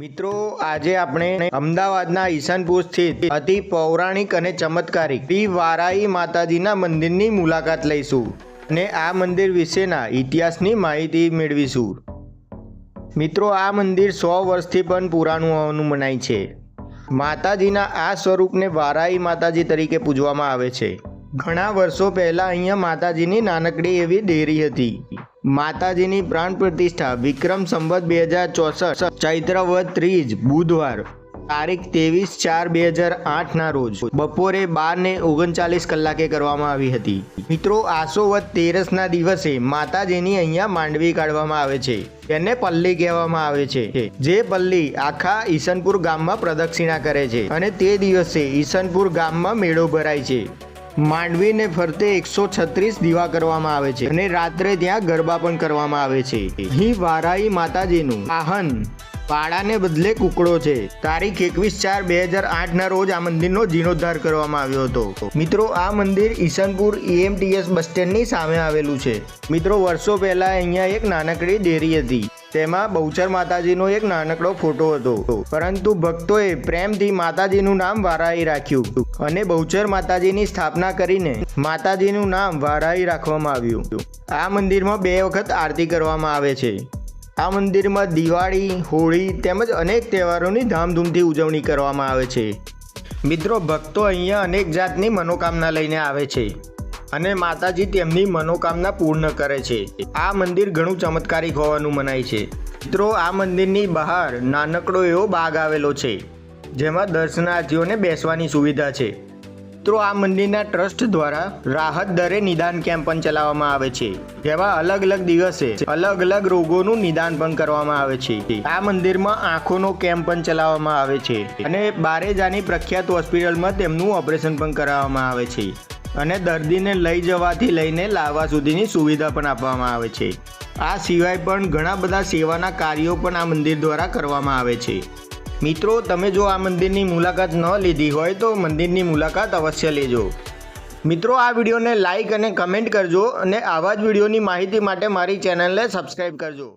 મિત્રો, આજે આપણે અમદાવાદના ઈશાનપુર સ્થિત અતિ પૌરાણિક અને ચમત્કારિક શ્રી વારાઈ માતાજીના મંદિરની મુલાકાત લઈશું અને આ મંદિર વિશેના ઇતિહાસની માહિતી મેળવીશું. મિત્રો, આ મંદિર સો વર્ષથી પણ પુરાણું હોવાનું મનાય છે. માતાજીના આ સ્વરૂપને વારાઈ માતાજી તરીકે પૂજવામાં આવે છે. ઘણા વર્ષો પહેલા અહીંયા માતાજીની નાનકડી એવી ડેરી હતી. માતાજીની પ્રાણ પ્રતિષ્ઠા, વિક્રમ સંવત બે હજાર ચોસઠ ચૈત્ર વદ ત્રીજ, બુધવાર, તારીખ ત્રેવીસ ચાર બે હજાર આઠના રોજ, બપોરે બાર ને ઓગણચાલીસ કલાકે કરવામાં આવી હતી. મિત્રો, આસો વદ તેરસના દિવસે માતાજીની અહીંયા માંડવી કાઢવામાં આવે છે. તેને પલ્લી કહેવામાં આવે છે. જે પલ્લી આખા ઈસનપુર ગામમાં પ્રદક્ષિણા કરે છે અને તે દિવસે ઈસનપુર ગામમાં મેળો ભરાય છે. માંડવીને ફરતે એકસો છત્રીસ દીવા કરવામાં આવે છે અને રાત્રે ત્યાં ગરબા પણ કરવામાં આવે છે. અહીં વારાઈ માતાજીનું આહન પાડાને બદલે કુકડો છે. તારીખ એકવીસ ચાર બે હજાર આઠના રોજ આ મંદિરનો જીર્ણોદ્ધાર કરવામાં આવ્યો હતો. મિત્રો, આ મંદિર ઈશનપુર ઈએમટીએસ બસ સ્ટેન્ડની સામે આવેલું છે. મિત્રો, વર્ષો પહેલા અહીંયા એક નાનકડી ડેરી હતી. તેમાં બહુચર માતાજીનો એક નાનકડો ફોટો હતો. પરંતુ ભક્તોએ પ્રેમથી માતાજીનું નામ વારાઈ રાખ્યું અને બહુચર માતાજીની સ્થાપના કરીને માતાજીનું નામ વારાઈ રાખવામાં આવ્યું. આ મંદિરમાં બે વખત આરતી કરવામાં આવે છે. આ મંદિરમાં દિવાળી, હોળી તેમજ અનેક તહેવારોની ધામધૂમથી ઉજવણી કરવામાં આવે છે. મિત્રો, ભક્તો અહીંયા અનેક જાતની મનોકામના લઈને આવે છે. અને માતાજી તેમની મનોકામના પૂર્ણ કરે છે. આ મંદિર ઘણું ચમત્કારિક હોવાનું મનાય છે. મિત્રો, આ મંદિરની બહાર નાનકડો એવો બાગ આવેલો છે, જેમાં દર્શનાર્થીઓને બેસવાની સુવિધા છે. મિત્રો, આ મંદિરના ટ્રસ્ટ દ્વારા રાહત દરે નિદાન કેમ્પ પણ ચલાવવામાં આવે છે જેમાં અલગ અલગ દિવસે અલગ અલગ રોગોનું નિદાન પણ કરવામાં આવે છે. આ મંદિરમાં આંખોનો કેમ્પ પણ ચલાવવામાં આવે છે અને બારેજાની પ્રખ્યાત હોસ્પિટલમાં તેમનું ઓપરેશન પણ કરાવવામાં આવે છે. અને દર્દીને લઈ જવાથી લઈને લાવવા સુધીની સુવિધા પણ આપવામાં આવે છે. આ સિવાય પણ ઘણા બધા સેવાના કાર્યો પણ આ મંદિર દ્વારા કરવામાં આવે છે. મિત્રો, તમે જો આ મંદિરની મુલાકાત ન લીધી હોય તો મંદિરની મુલાકાત અવશ્ય લેજો. મિત્રો, આ વિડીયોને લાઈક અને કમેન્ટ કરજો અને આવા જ વિડીયોની માહિતી માટે મારી ચેનલને સબસ્ક્રાઈબ કરજો.